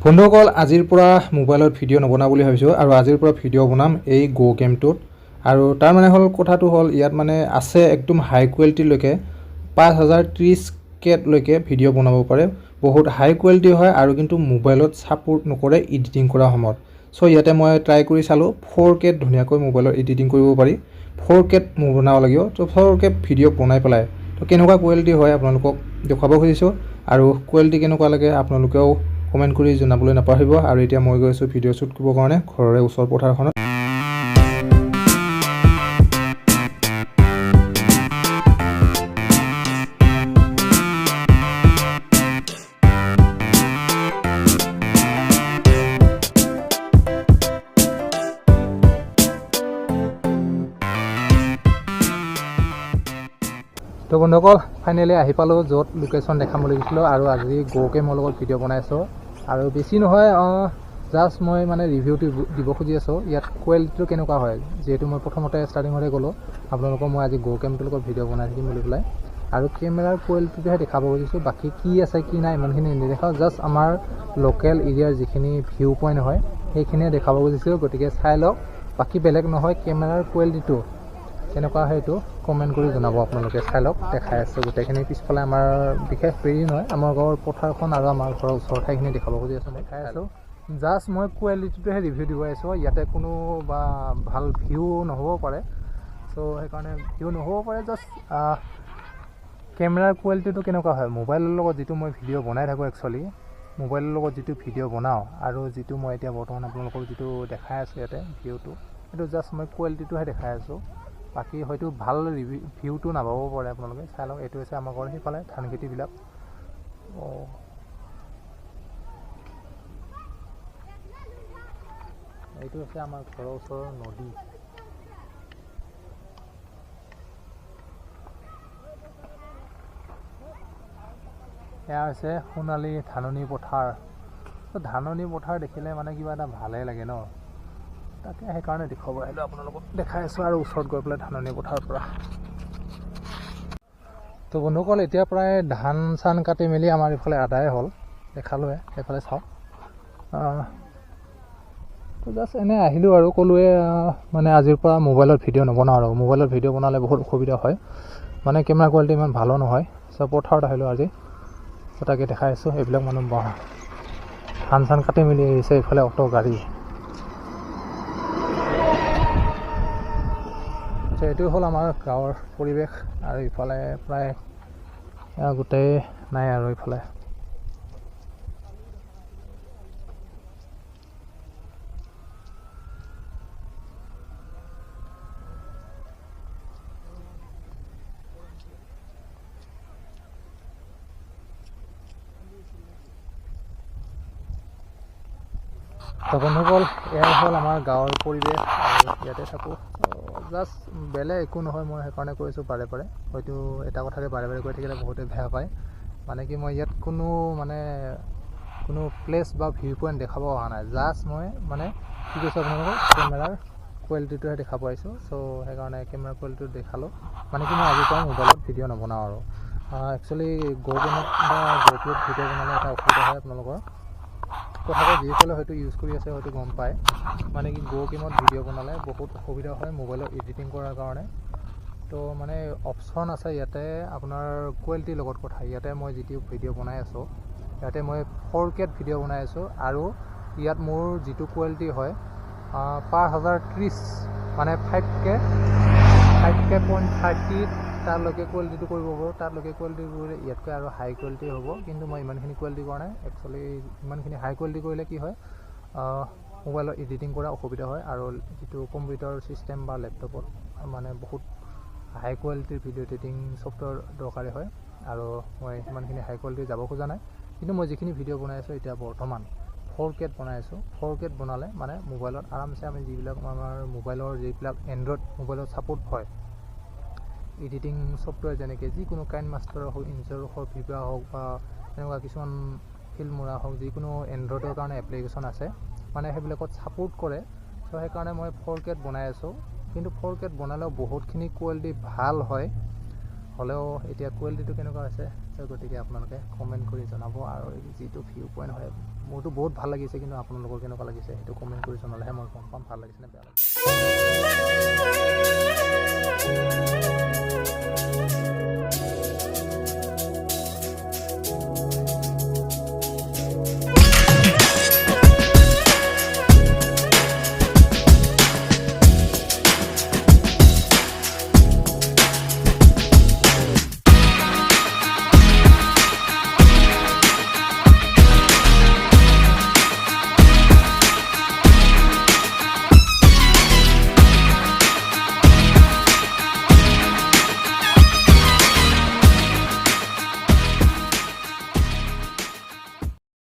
বন্ধুসকল, আজিৰ পৰা মোবাইলত ভিডিঅ' নবনাওঁ বুলি ভাবিছোঁ আৰু আজিৰ পৰা ভিডিঅ' বনাম এই গ' গেমটোত আৰু তাৰ মানে হ'ল, কথাটো হ'ল, ইয়াত মানে আছে একদম হাই কোৱালিটিলৈকে পাঁচ হাজাৰ ত্ৰিছ কেটলৈকে ভিডিঅ' বনাব পাৰে। বহুত হাই কোৱালিটি হয় আৰু কিন্তু মোবাইলত ছাপোৰ্ট নকৰে এডিটিং কৰাৰ সময়ত। চ' ইয়াতে মই ট্ৰাই কৰি চালোঁ ফ'ৰ কেত ধুনীয়াকৈ মোবাইলত এডিটিং কৰিব পাৰি। ফ'ৰ কেত বনাব লাগিব ত' ফ'ৰ কেত ভিডিঅ' বনাই পেলাই। ত' কেনেকুৱা কোৱালিটি হয় আপোনালোকক দেখুৱাব খুজিছোঁ। আৰু কোৱালিটি কেনেকুৱা লাগে আপোনালোকেও কমেণ্ট কৰি জনাবলৈ নাপাহৰিব আৰু এতিয়া মই গৈ আছোঁ ভিডিঅ' শ্বুট কৰিবৰ কাৰণে ঘৰৰে ওচৰ পথাৰখনত। তো বন্ধুসকল ফাইনেলি আহি পালোঁ য'ত লোকেশ্যন দেখাম বুলি কৈছিলোঁ আৰু আজি গ'কে মোৰ লগত ভিডিঅ' বনাই আছোঁ। আৰু বেছি নহয় জাষ্ট মই মানে ৰিভিউটো দিব খুজি আছোঁ। ইয়াত কোৱালিটিটো কেনেকুৱা হয়? যিহেতু মই প্ৰথমতে ষ্টাৰ্টিঙতে ক'লোঁ আপোনালোকক মই আজি গ' কেমটোৰ লগত ভিডিঅ' বনাই থাকিম বুলি পেলাই। আৰু কেমেৰাৰ কোৱালিটিটোহে দেখাব খুজিছোঁ বাকী কি আছে কি নাই ইমানখিনি নেদেখাওঁ। জাষ্ট আমাৰ লোকেল এৰিয়াৰ যিখিনি ভিউ পইণ্ট হয় সেইখিনিয়ে দেখাব খুজিছোঁ। গতিকে চাই লওক। বাকী বেলেগ নহয় কেমেৰাৰ কোৱালিটিটো কেনেকুৱা হয় এইটো। কমেণ্ট কৰি জনাব আপোনালোকে চাই লওক দেখাই আছোঁ গোটেইখিনি। পিছফালে আমাৰ বিশেষ হেৰি নহয় আমাৰ গাঁৱৰ পথাৰখন আৰু আমাৰ ঘৰৰ ওচৰ ঠাইখিনি দেখাব খুজি আছোঁ দেখাই আছোঁ। জাষ্ট মই কোৱালিটিটোহে ৰিভিউ দিব আহিছোঁ ইয়াতে কোনো বা ভাল ভিউ নহ'ব পাৰে। চ' সেইকাৰণে ভিউ নহ'ব পাৰে জাষ্ট কেমেৰাৰ কোৱালিটিটো কেনেকুৱা হয়? মোবাইলৰ লগত যিটো মই ভিডিঅ' বনাই থাকোঁ একচুৱেলি মোবাইলৰ লগত যিটো ভিডিঅ' বনাওঁ আৰু যিটো মই এতিয়া বৰ্তমান আপোনালোকক যিটো দেখাই আছোঁ ইয়াতে ভিউটো সেইটো জাষ্ট মই কোৱালিটিটোহে দেখাই আছোঁ। বাকী হয়তো ভাল ৰিভিউ ভিউটো নাপাব পাৰে আপোনালোকে। চাই লওক এইটো হৈছে আমাৰ ঘৰৰ সেইফালে ধান খেতিবিলাক এইটো হৈছে আমাৰ ঘৰৰ ওচৰৰ নদী। এয়া হৈছে সোণালী ধাননি পথাৰ। ধাননি পথাৰ দেখিলে মানে কিবা এটা ভালেই লাগে ন? তাকে সেইকাৰণে দেখুৱাব আহিলোঁ আপোনালোকক। দেখাই আছোঁ আৰু ওচৰত গৈ পেলাই ধাননি পথাৰৰ পৰা। তো বন্ধুসকল এতিয়া প্ৰায় ধান চান কাটি মেলি আমাৰ ইফালে আদায় হ'ল। দেখালোৱে সেইফালে চাওক। তো জাষ্ট এনেই আহিলোঁ আৰু ক'লোৱে মানে আজিৰ পৰা মোবাইলত ভিডিঅ' নবনাওঁ আৰু। মোবাইলত ভিডিঅ' বনালে বহুত অসুবিধা হয়। মানে কেমেৰা কোৱালিটি ইমান ভালো নহয়। চ' পথাৰত আহিলোঁ আজি। তাকে দেখাই আছোঁ। এইবিলাক মানুহ ধান চান কাটি মেলি আহিছে এইফালে অটো গাড়ী। চ' এইটো হ'ল আমাৰ গাঁৱৰ পৰিৱেশ আৰু ইফালে প্ৰায় গোটেই নাই আৰু ইফালে। বন্ধুসকল এয়াই হ'ল আমাৰ গাঁৱৰ পৰিৱেশ আৰু ইয়াতে থাকোঁ। জাষ্ট বেলেগ একো নহয় মই সেইকাৰণে কৈছোঁ বাৰে বাৰে হয়তো এটা কথাকে বাৰে বাৰে কৈ থাকিলে বহুতে বেয়া পায়। মানে কি মই ইয়াত কোনো মানে কোনো প্লেচ বা ভিউ পইণ্ট দেখাব অহা নাই। জাষ্ট মই মানে কি কৈছোঁ আপোনালোকক কেমেৰাৰ কোৱালিটিটোহে দেখাব আহিছোঁ চ' সেইকাৰণে কেমেৰা কোৱালিটিটো দেখালোঁ। মানে কি মই আজিৰ পৰা মোবাইলত ভিডিঅ' নবনাওঁ আৰু। একচুৱেলি গ' গেমত বা গ' প্লেট ভিডিঅ' বনালে এটা অসুবিধা হয় আপোনালোকৰ। কথাটো যিসকলে হয়তো ইউজ কৰি আছে হয়তো গম পায়। মানে কি গ' গেমত ভিডিঅ' বনালে বহুত অসুবিধা হয় মোবাইলত এডিটিং কৰাৰ কাৰণে। তো মানে অপশ্যন আছে ইয়াতে আপোনাৰ কোৱালিটিৰ লগত কথা। ইয়াতে মই যিটো ভিডিঅ' বনাই আছোঁ ইয়াতে মই ফ'ৰ কেত ভিডিঅ' বনাই আছোঁ আৰু ইয়াত মোৰ যিটো কোৱালিটি হয় পাঁচ হাজাৰ ত্ৰিছ মানে five K five K point তাৰলৈকে কোৱালিটিটো কৰিব পাৰোঁ তাতলৈকে কোৱালিটি কৰিলে ইয়াতকৈ আৰু হাই কোৱালিটি হ'ব। কিন্তু মই ইমানখিনি কোৱালিটি কৰা নাই। একচুৱেলি ইমানখিনি হাই কোৱালিটি কৰিলে কি হয় মোবাইলত এডিটিং কৰা অসুবিধা হয় আৰু যিটো কম্পিউটাৰ ছিষ্টেম বা লেপটপত মানে বহুত হাই কোৱালিটিৰ ভিডিঅ' এডিটিং ছফ্টৱেৰ দৰকাৰী হয়। আৰু মই সিমানখিনি হাই কোৱালিটি যাব খোজা নাই। কিন্তু মই যিখিনি ভিডিঅ' বনাই আছোঁ এতিয়া বৰ্তমান ফ'ৰ কেত বনাই আছোঁ। ফ'ৰ কেত বনালে মানে মোবাইলত আৰামছে আমি যিবিলাক আমাৰ মোবাইলৰ যিবিলাক এণ্ড্ৰইড মোবাইলত ছাপোৰ্ট হয় এডিটিং ছফ্টৱেৰ যেনেকৈ যিকোনো কাইন মাষ্টাৰৰ হওক ইনজৰ হওক ভিভা হওক বা এনেকুৱা কিছুমান ফিল্মৰা হওক যিকোনো এণ্ড্ৰইডৰ কাৰণে এপ্লিকেশ্যন আছে মানে সেইবিলাকত ছাপোৰ্ট কৰে। চ' সেইকাৰণে মই ফ'ৰ কেত বনাই আছোঁ। কিন্তু ফ'ৰ কেত বনালেও বহুতখিনি কোৱালিটি ভাল হয়। হ'লেও এতিয়া কোৱালিটিটো কেনেকুৱা হৈছে গতিকে আপোনালোকে কমেণ্ট কৰি জনাব। আৰু যিটো ভিউ পইণ্ট হয় মোৰতো বহুত ভাল লাগিছে কিন্তু আপোনালোকৰ কেনেকুৱা লাগিছে সেইটো কমেণ্ট কৰি জনালেহে মই গম পাম ভাল লাগিছে নে বেয়া লাগিছে।